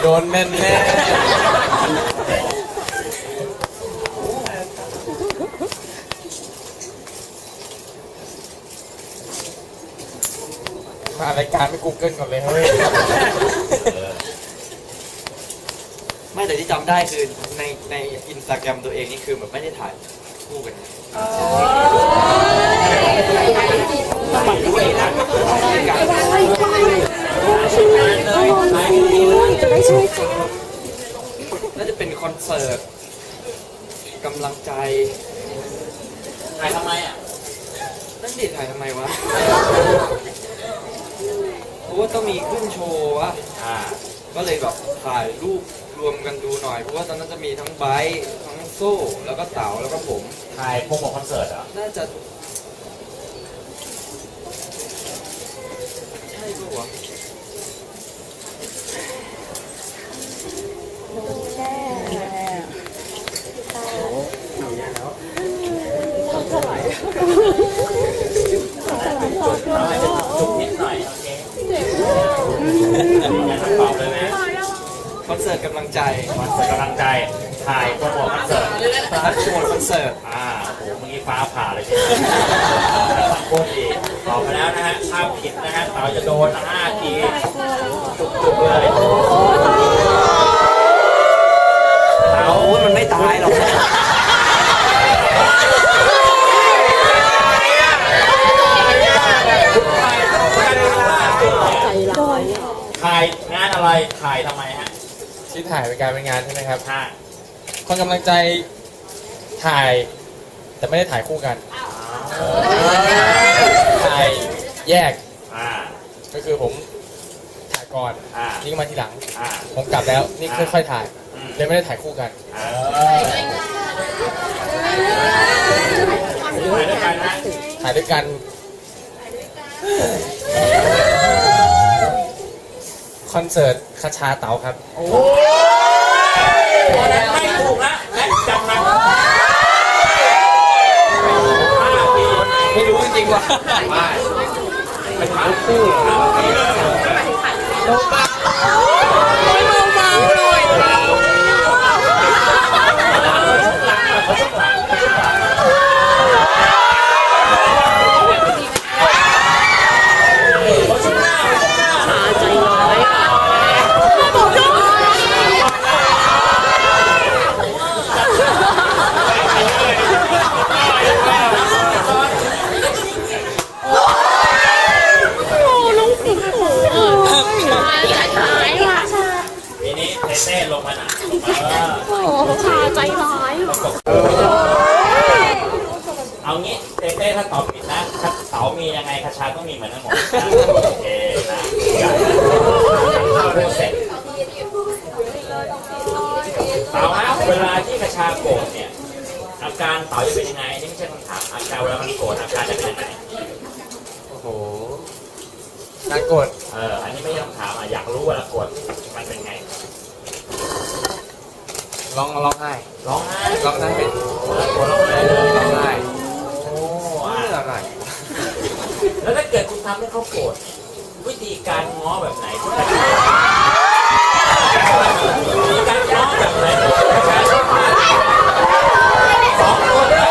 โดนแน่แน่มารายการไม่กูเกิลก่อนเลยเฮ้ยไม่แต่ที่จำได้คือในในอินสตาแกรมตัวเองนี่คือแบบไม่ได้ถ่ายคู่กันน่าจะเป็นคอนเสิร์ตกำลังใจถ่ายทำไมอะนั่นดิถ่ายทำไมวะเพราะว่าต้องมีขึ้นโชว์วะอ่าก็เลยแบบถ่ายรูปรวมกันดูหน่อย เพราะว่าตอนนั้นจะมีทั้งไบร์ททั้งโซ่ แล้วก็เต๋าแล้วก็ผม ถ่ายโปรโมทคอนเสิร์ตเหรอน่าจะ ใช่ปะวะเราอาจจะจุกนิดหน่อยโอเคอย่าทำตอบเลยนะคอนเสิร์ตกำลังใจคอนเสิร์ตกำลังใจ ถ่ายโปรโมทคอนเสิร์ตทัชโชว์คอนเสิร์ตอ่าโอ้โหเมื่อกี้ ฟ้าผ่าเลยใช่ไหมโคตรดีตอบไปแล้วนะฮะถ้าผิดนะฮะเต๋าจะโดน5ทีจุกๆเลยเต๋ามันไม่ตายหรอกถ่ายงานอะไรถ่ายทำไมฮะที่ถ่ายเป็นการเป็นงานใช่ไหมครับถ่าคนกำลังใจถ่าย แต่ไม่ได้ถ่ายคู่กันถ่ายแยกอ่า ก็คือผมถ่ายก่อนอ่า นี่ก็มาทีหลัง อ่า ผมกลับแล้วนี่ค่อยๆถ่ายอืม เลยไม่ได้ถ่ายคู่กันอ่าถ่ายด้วยกันนะถ่ายด้วยกัน คอนเสิร์ตคาชาเต๋าครับไม่ถูกนะและจำนะห้าปี ไม่รู้จริงๆ ว่ะไปถามคู่ทีนี้เต้เต้ลงมาหน่ะเออ ชาใจร้าย เอางี้เต้เต้ถ้าตอบผิดนะถ้าเต๋ามียังไงคาชาต้องมีเหมือนกันหมดนะโอเคนะเอาเรื่องเสร็จเต๋าฮะเวลาที่คาชาโกรธเนี่ยอาการเต๋าจะเป็นยังไงนี่ไม่ใช่คำถามอาการเวลามันโกรธอาการจะเป็นยังไงโอ้โหน่ากดเอออันนี้ไม่ใช่คำถามอะอยากรู้เวลากดมันเป็นไงร้องร้องไห้ร้องไห้ร้องไห้เป็นเวลากดร้องไห้เลยร้องไห้ โอ้ เพื่อ อะ อะไร แล้วถ้าเกิดคุณทำให้เขาโกรธวิธีการง้อแบบไหนที่จะการง้อแบบไหนสองคนเนี่ย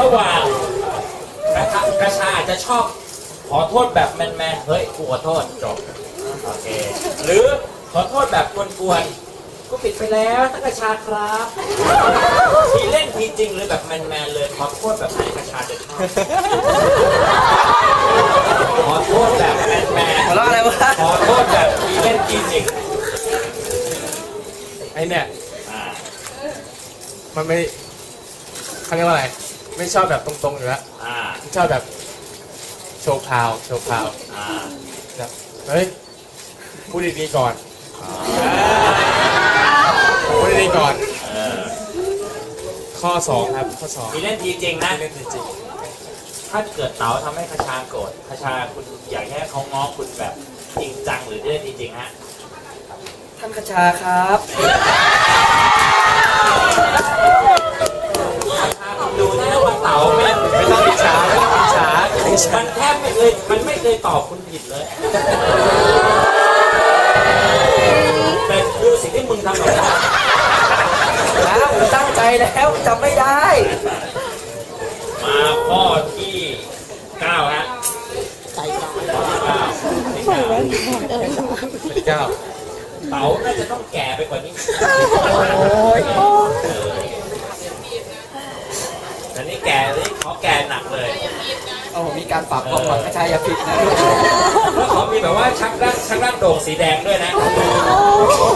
ระหว่างกระชากระชาอาจจะชอบขอโทษแบบแมนๆเฮ้ยกูขอโทษจบโอเคหรือขอโทษแบบกวนๆ ก็ปิดไปแล้วท่านกระชาครับทีเล่นทีจริงหรือแบบแมนๆเลยขอโทษแบบไหนกระชาจะชอบขอโทษแบบแมนหัวเราะอะไรวะๆขอโทษแบบทีเล่นทีจริงไอเนี่ยอ่ามันไม่เขาเรียกว่าอะไร ไม่ชอบแบบตรงๆอยู่แล้วอ่าชอบแบบโชว์พาวโชว์พาวอ่าแบบเฮ้ยพูดดีๆก่อนพูดดีๆก่อน เออ ข้อ สองครับ ข้อสองทีเล่นทีจริงนะ เล่นจริงถ้าเกิดเต๋าทำให้คาชาโกรธคาชาคุณอยากให้เขาง้อคุณแบบจริงจังหรือเล่นจริงๆฮะท่านกระชาครับคาชาคุณดูนะว่าเต๋าไม่ๆไม่ต้องอิจฉาไม่ต้องอิจฉามันแทบไม่เคยมันไม่เคยตอบคุณผิดเลย ไปกว่านี้โอ้ยแต่นี่แก่นี่เขาแก่หนักเลยโอ้มีการปรับความหวังกระชายาพิษนะแล้วเขามีแบบว่าชักด้านชักด้านโด่งสีแดงด้วยนะ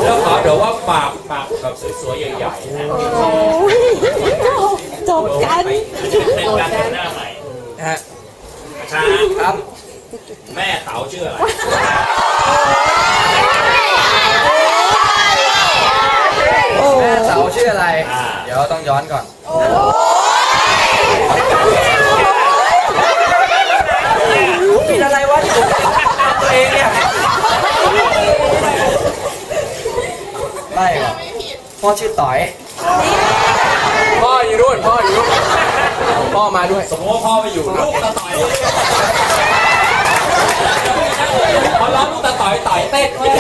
แล้วขอเดี๋ยวว่าปากปากแบบสวยๆใหญ่ๆนะจบกัน เป็นการแต่งหน้าใหม่นะฮะช้าครับ แม่เต๋าชื่ออะไร แม่เสา ชื่ออะไรอ่าเดี๋ยวต้องย้อนก่อนผมผิดอะไรวะที่ผมตัวเองเนี่ยไล่ก่อนพ่อชื่อต่อย พ่ออยู่นู่น พ่ออยู่นู่น พ่อมาด้วย สมมติว่าพ่อไปอยู่ลูกตาต่อยพอร้องลูกตาต่อยต่อยเต้นเลย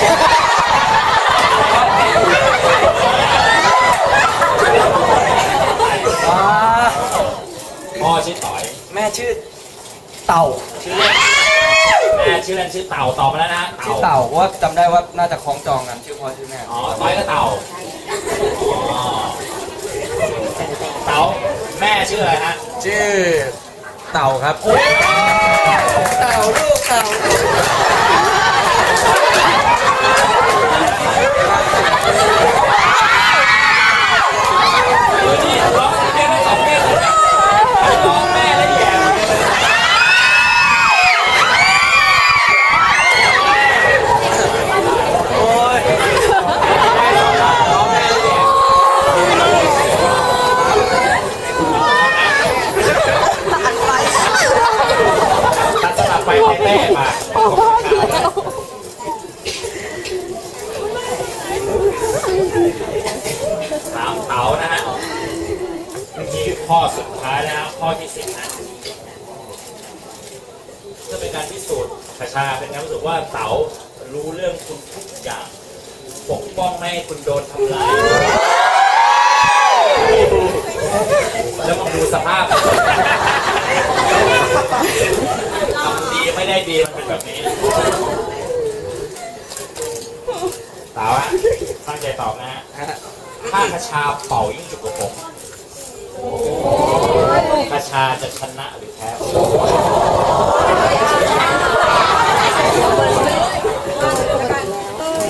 อ่า พ่อชื่อต่อย แม่ชื่อเต่า ชื่อเล่นแม่ชื่อเล่นชื่อเต่าตอบมาแล้วนะ ชื่อ เต่าเพราะว่าจำได้ว่าน่าจะคล้องจองกันชื่อพ่อชื่อแม่อ๋อต่อยก็เต่าอ๋อเต่าแม่ชื่ออะไรฮะชื่อเต่าครับ เต่าลูกเต่าเดี๋ยวนี้ร้องเรียนได้สองเพลงเลยนะร้องแม่และแย่ โอ้ย ตัดสลับไปเต้ๆมาพ่อเดียวถามเต๋านะฮะนี่ข้อสุดท้ายนะฮะข้อที่สิบนะเพื่อเป็นการพิสูจน์ประชาเป็นการพิสูจน์ว่าเต๋ารู้เรื่องคุณทุกอย่าง ปกป้องไม่ให้คุณโดนทำร้าย แล้วมาดูสภาพทำดีไม่ได้ดีมันเป็นแบบนี้เต๋าอะตั้งใจตอบนะฮะถ้ากระชาเป่ายิ่งจุกกว่าผมกระชาจะชนะหรือแพ้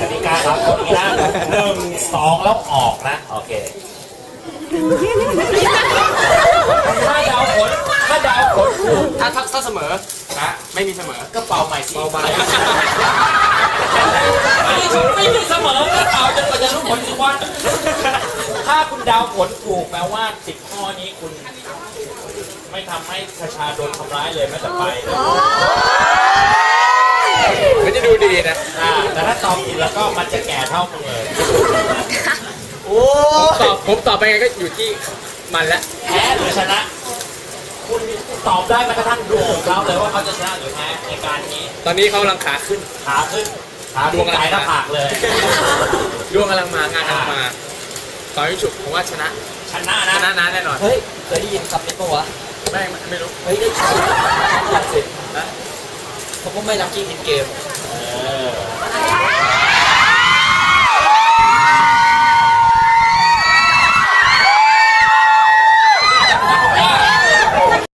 กติกาครับคนนี้นะหนึ่งสองแล้วออกนะ โอเค ถ้าเดาวผลถ้าเดาวผลถูกถ้าถ้าถ้าเสมอนะไม่มีเสมอก็เป่าใหม่สิเป่าใหม่ไม่มีเสมอก็เป่าจนกว่าจะรู้ผลสิวันถ้าคุณเดาวผลถูกแปลว่าสิบข้อนี้คุณ ไม่ทำให้ประชาโดนทำร้ายเลยแม้แต่ไปเลยมันจะดูดีนะอ่าแต่ถ้าตอบผิดแล้วก็มันจะแก่เท่ามึงเลยโอ้ตอบ ผมตอบไปไงก็อยู่ที่มันละแพ้หรือชนะ คุณตอบได้แม้กระทั่งดวงของเขาเลยว่าเขาจะชนะหรือแพ้ในการนี้ตอนนี้เขากำลังขาขึ้น ขาขึ้นขาดวงกายหน้าผากเลย ดวงกำลังมางานกำลังมาต่อยิงฉุบผมว่าชนะ ชนะชนะนะนะแน่นอนเฮ้ยเคยได้ยินคำนี้ปะวะไม่ไม่ไม่รู้เฮ้ยได้ยินสินะเขาก็ไม่รักกี้อินเกมเออ